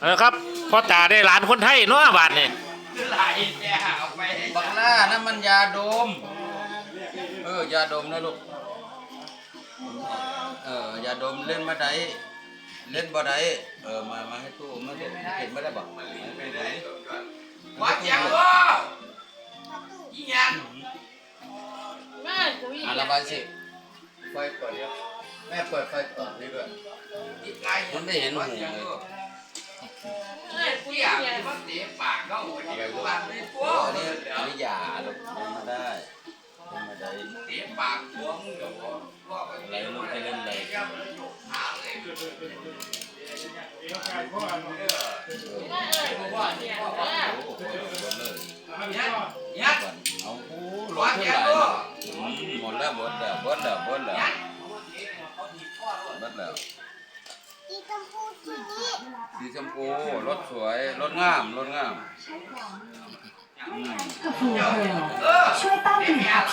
เออครับพ่อตาได้หลานคนไทยเนาะบาทนี่บักหน้านั่นมันยาดม เออยาดมนะลูก เออยาดมเล่นมาได้เล่นบ่ได้เออมามาให้ตู้มาเล่นเห็นไม่ได้บอกมาเล่นไม่ได้ว่าเจียงบ่อีหยังแม่จะวิ่งอะระบายสิไฟเปิดเดี๋ยวแม่เปิดไฟต่อนี่ด้วยอีไก่มันไม่เห็นหูเลยแม่ กูเตี้ยเหี้ยมันเตะปากเขาเดี๋ยวปากไม่พโอ้ออันนี้อันนี้ยาลูกเล่นมาได้เล่นมาได้เตะปากหัวมึงเดี๋ยวว่าอะไรลูกไปเล่นเลยเออแม่เอ้ยกูบอกเนี่ยแม่โอ้โหลยยัดเอาโอ้รถเท่าไหร่หมดแล้วหมดแล้วหมดแล้วหมดแล้วหมดแล้ว สีชมพูรถสวยรถงามรถงามช่วยต้านกครับ